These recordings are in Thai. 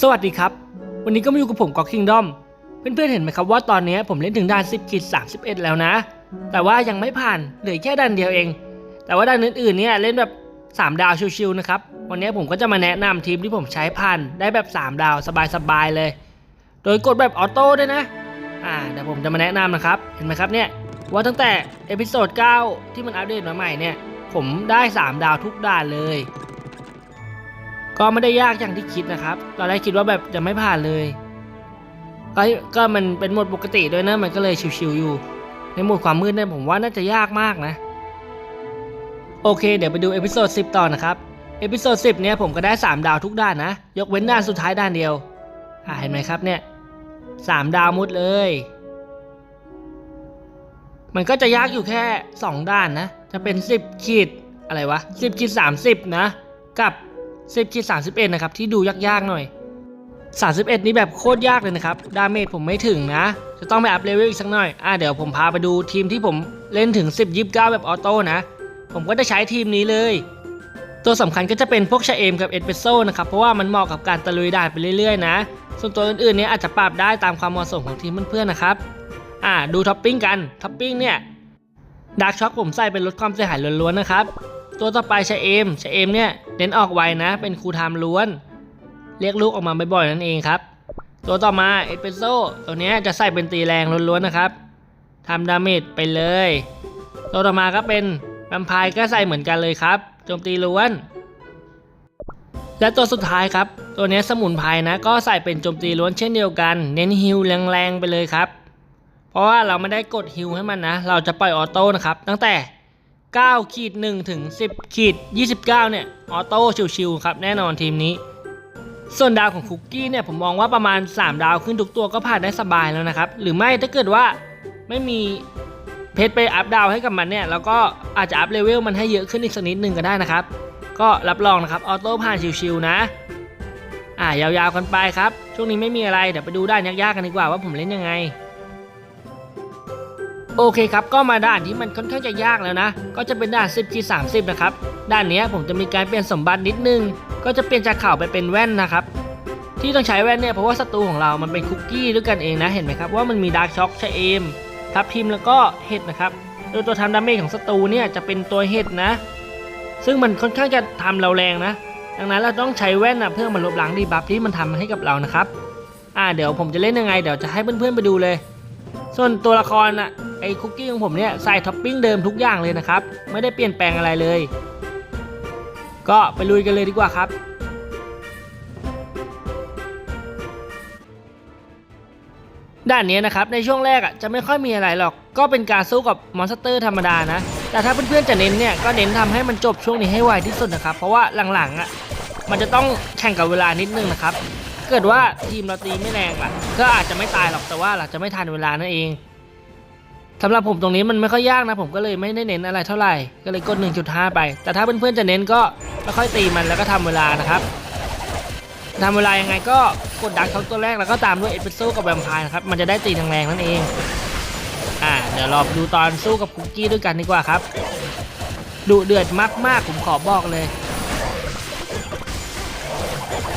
สวัสดีครับ วันนี้ก็มาอยู่กับผมก็คิงดอมเพื่อนๆเห็นไหมครับว่าตอนนี้ผมเล่นถึงด่าน 10ขีด31 แล้วนะ แต่ว่ายังไม่ผ่านเหลือแค่ด่านเดียวเอง แต่ว่าด่านอื่นๆเนี่ยเล่นแบบ 3 ดาวชิวๆนะครับวันนี้ผมก็จะมาแนะนำทีมที่ผมใช้ผ่านได้แบบ 3 ดาวสบายๆเลย โดยกดแบบออโต้ด้วยนะอ่าเดี๋ยวผมจะมาแนะนำนะครับเห็นไหมครับเนี่ยว่าตั้งแต่เอพิโซด9ที่มันอัปเดตมาใหม่เนี่ยผมได้ 3 ดาวทุกด่านเลย ก็ไม่ได้ยากอย่างที่คิดนะครับตอนแรกคิดว่าแบบจะไม่ผ่านเลย ก็ก็มันเป็นโหมดปกติด้วยนะมันก็เลยชิวๆอยู่ ในโหมดความมืดเนี่ยผมว่าน่าจะยากมากนะ โอเค เดี๋ยวไปดูเอพิโซด10 ต่อนะครับเอพิโซด10 เนี่ยผมก็ได้ 3 ดาวทุกด้านนะ ยกเว้นด้านสุดท้ายด้านเดียวอ่าเห็นไหมครับเนี่ย3ดาวมุดเลย มันก็จะยากอยู่แค่ 2 ด้านนะ จะเป็น 10ขีดอะไรวะ10ขีด30 นะ กับ 10ขีด31 นะครับ ที่ดูยากๆหน่อย 31 นี่แบบโคตรยากเลยนะครับ ดาเมจผมไม่ถึงนะ จะต้องไปอัพเลเวลอีกสักหน่อย อะเดี๋ยวผมพาไปดูทีมที่ผมเล่นถึง 10 29 แบบออโต้นะ ผมก็จะใช้ทีมนี้เลย ตัวสำคัญก็จะเป็นพวกชาเอมกับเอสเปโซ่นะครับ เพราะว่ามันเหมาะกับการตะลุยด่านไปเรื่อยๆนะ ส่วนตัวอื่นๆเนี่ยอาจจะปรับได้ตามความเหมาะสมของทีมเพื่อนๆนะครับ อ่าดูท็อปปิ้งกัน ท็อปปิ้งเนี่ยดาร์กช็อคผมใส่เป็นลดความเสียหายล้วนๆนะครับ ตัวต่อไปชาเอมชาเอมเนี่ยเน้นออกไวนะ เป็นคูลไทม์ล้วน เรียกลูกออกมาบ่อยๆนั่นเองครับ ตัวต่อมาเอสเปรสโซ่ตัวเนี้ยจะใส่เป็นตีแรงล้วนๆนะครับทำดาเมจไปเลย ตัวต่อมาก็เป็นแวมไพร์ก็ใส่เหมือนกันเลยครับโจมตีล้วน และตัวสุดท้ายครับ ตัวเนี้ยสมุนไพรนะ ก็ใส่เป็นโจมตีล้วนเช่นเดียวกัน เน้นฮิลแรงๆไปเลยครับ เพราะว่าเราไม่ได้กดฮิลให้มันนะ เราจะปล่อยออโต้นะครับ ตั้งแต่ 9ขีด1ถึง 10ขีด29 เนี่ย ออโต้ชิวๆครับ แน่นอนทีมนี้ ส่วนดาวของคุกกี้เนี่ย ผมมองว่าประมาณ 3 ดาวขึ้นทุกตัวก็ผ่านได้สบายแล้วนะครับ หรือไม่ถ้าเกิดว่าไม่มีเพชรไปอัพดาวให้กับมันเนี่ย แล้วก็อาจจะอัพเลเวลมันให้เยอะขึ้นอีกสักนิดหนึ่งก็ได้นะครับ ก็รับรองนะครับออโต้ผ่านชิวๆนะอ่ายาวๆกันไปครับ ช่วงนี้ไม่มีอะไรเดี๋ยวไปดูด้านยากๆกันดีกว่าว่าผมเล่นยังไง โอเคครับ ก็มาด่านที่มันค่อนข้างจะยากแล้วนะ ก็จะเป็นด่าน10ขีด30 นะครับ ด้านนี้ผมจะมีการเปลี่ยนสมบัตินิดนึง ก็จะเปลี่ยนจากข่าวไปเป็นแว่นนะครับ ที่ต้องใช้แว่นเนี่ยเพราะว่าศัตรูของเรามันเป็นคุกกี้ด้วยกันเองนะ เห็นไหมครับว่ามันมีดาร์กช็อคชะเอมทับทิมแล้วก็เห็ดนะครับ โดยตัวทำดาเมจของศัตรูเนี่ยจะเป็นตัวเห็ดนะ ซึ่งมันค่อนข้างจะทำเราแรงนะ ดังนั้นเราต้องใช้แว่นนะเพื่อมาลบล้างดีบัฟที่มันทำให้กับเรานะครับ อ่าเดี๋ยวผมจะเล่นยังไง เดี๋ยวจะให้เพื่อนๆไปดูเลย ส่วนตัวละครนะ ไอ้คุกกี้ของผมเนี่ยใส่ท็อปปิ้งเดิมทุกอย่างเลยนะครับ ไม่ได้เปลี่ยนแปลงอะไรเลย ก็ไปลุยกันเลยดีกว่าครับด้านนี้นะครับในช่วงแรกอะจะไม่ค่อยมีอะไรหรอก ก็เป็นการสู้กับมอนสเตอร์ธรรมดานะ แต่ถ้าเพื่อนๆจะเน้นเนี่ยก็เน้นทำให้มันจบช่วงนี้ให้ไวที่สุดนะครับ เพราะว่าหลังๆอะมันจะต้องแข่งกับเวลานิดนึงนะครับ เกิดว่าทีมเราตีไม่แรงอะก็อาจจะไม่ตายหรอกแต่ว่าเราจะไม่ทันเวลานั่นเอง สำหรับผมตรงนี้มันไม่ค่อยยากนะ ผมก็เลยไม่ได้เน้นอะไรเท่าไหร่ ก็เลยกด 1.5 ไป แต่ถ้าเพื่อนๆจะเน้นก็ค่อยตีมันแล้วก็ทำเวลานะครับทำเวลายังไงก็กดดักเขาตัวแรกแล้วก็ตามด้วยเอสเปรสโซ่กับแวมไพร์นะครับ มันจะได้ตีแรงๆนั่นเอง อ่า เดี๋ยวรอดูตอนสู้กับคุกกี้ด้วยกันดีกว่าครับ ดุเดือดมากๆ ผมขอบอกเลย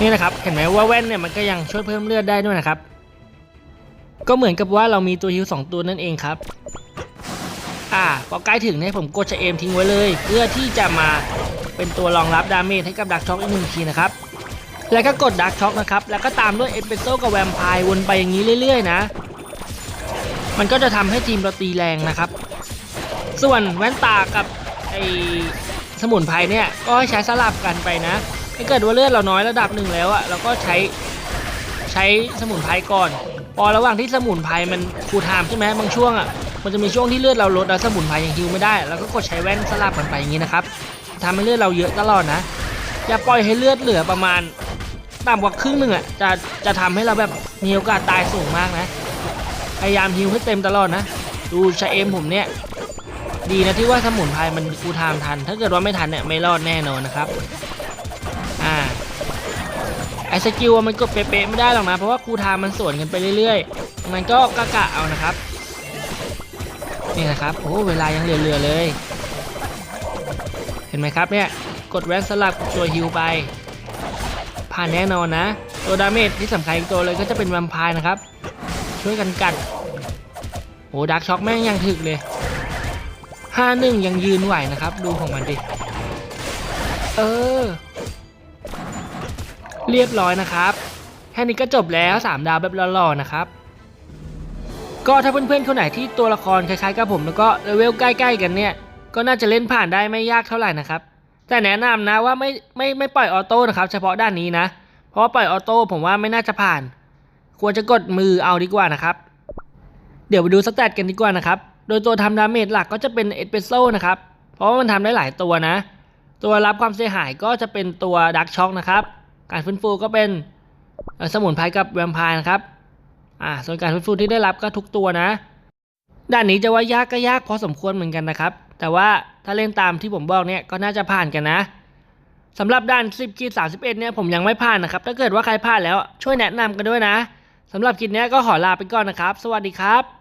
นี่นะครับ เห็นไหมว่าแว่นเนี่ยมันก็ยังช่วยเพิ่มเลือดได้ด้วยนะครับ ก็เหมือนกับว่าเรามีตัวฮิวสองตัวนั่นเองครับ อ่าพอใกล้ถึงเนี่ยผมกดชะเอมทิ้งไว้เลย เพื่อที่จะมาเป็นตัวรองรับดาเมจให้กับดักช็อกอีกหนึ่งทีนะครับ แล้วก็กดดักช็อกนะครับ แล้วก็ตามด้วยเอสเปโซกับแวมไพร์วนไปอย่างนี้เรื่อยๆ นะ มันก็จะทำให้ทีมเราตีแรงนะครับ ส่วนแว่นตากับไอสมุนไพรเนี่ย ก็ให้ใช้สลับกันไปนะ ถ้าเกิดว่าเลือดเราน้อยระดับหนึ่งแล้วอะเราก็ใช้ใช้สมุนไพรก่อน พอระหว่างที่สมุนไพรมันคูลไทม์ใช่ไหมบางช่วงอะมันจะมีช่วงที่เลือดเราลดแล้วสมุนไพรยังฮิวไม่ได้เราก็กดใช้แว่นสลับกันไปอย่างนี้นะครับทำให้เลือดเราเยอะตลอดนะ อย่าปล่อยให้เลือดเหลือประมาณต่ำกว่าครึ่งหนึ่งอะจะจะทำให้เราแบบมีโอกาสตายสูงมากนะ พยายามฮิวให้เต็มตลอดนะ ดูชาเอมผมเนี่ย ดีนะที่ว่าสมุนไพรมันคูลไทม์ทัน ถ้าเกิดว่าไม่ทันเนี่ยไม่รอดแน่นอนนะครับ ไอสกิลมันกดเป๊ะๆไม่ได้หรอกนะ เพราะว่าครูทม์มันสวนกันไปเรื่อยๆ มันก็กะกะเอานะครับ นี่นะครับ โอ้เวลายังเหลือๆเลย เห็นไหมครับเนี่ย กดแวนสลับตัวฮิวไป ผ่านแน่นอนนะ ตัวดาเมจที่สำคัญอีกตัวเลยก็จะเป็นแวมไพร์นะครับ ช่วยกันกัด โอ้ดักช็อกแม่งยังถึกเลยห้าหนึ่งยังยืนไหวนะครับ ดูของมันดิ เออ เรียบร้อยนะครับ แค่นี้ก็จบแล้ว 3 ดาวแบบหล่อๆนะครับ ก็ถ้าเพื่อนๆคนไหนที่ตัวละครคล้ายๆกับผมแล้วก็เลเวลใกล้ๆกันเนี่ย ก็น่าจะเล่นผ่านได้ไม่ยากเท่าไหร่นะครับ แต่แนะนำนะว่าไม่ไม่ไม่ปล่อยออโต้นะครับ เฉพาะด้านนี้นะ เพราะว่าปล่อยออโต้ผมว่าไม่น่าจะผ่าน ควรจะกดมือเอาดีกว่านะครับ เดี๋ยวไปดูสแตทกันดีกว่านะครับ โดยตัวทำดาเมจหลักก็จะเป็นเอสเปโซนะครับ เพราะว่ามันทำได้หลายตัวนะ ตัวรับความเสียหายก็จะเป็นตัวดักช็อกนะครับ การฟื้นฟูก็เป็นสมุนไพรกับแวมไพร์นะครับอ่าส่วนการฟื้นฟูที่ได้รับก็ทุกตัวนะ ด้านนี้จะว่ายากก็ยากพอสมควรเหมือนกันนะครับ แต่ว่าถ้าเล่นตามที่ผมบอกเนี่ยก็น่าจะผ่านกันนะสำหรับด้าน10กีด31เนี่ยผมยังไม่ผ่านนะครับ ถ้าเกิดว่าใครผ่านแล้วช่วยแนะนำกันด้วยนะสำหรับคลิปเนี้ยก็ขอลาไปก่อนนะครับ สวัสดีครับ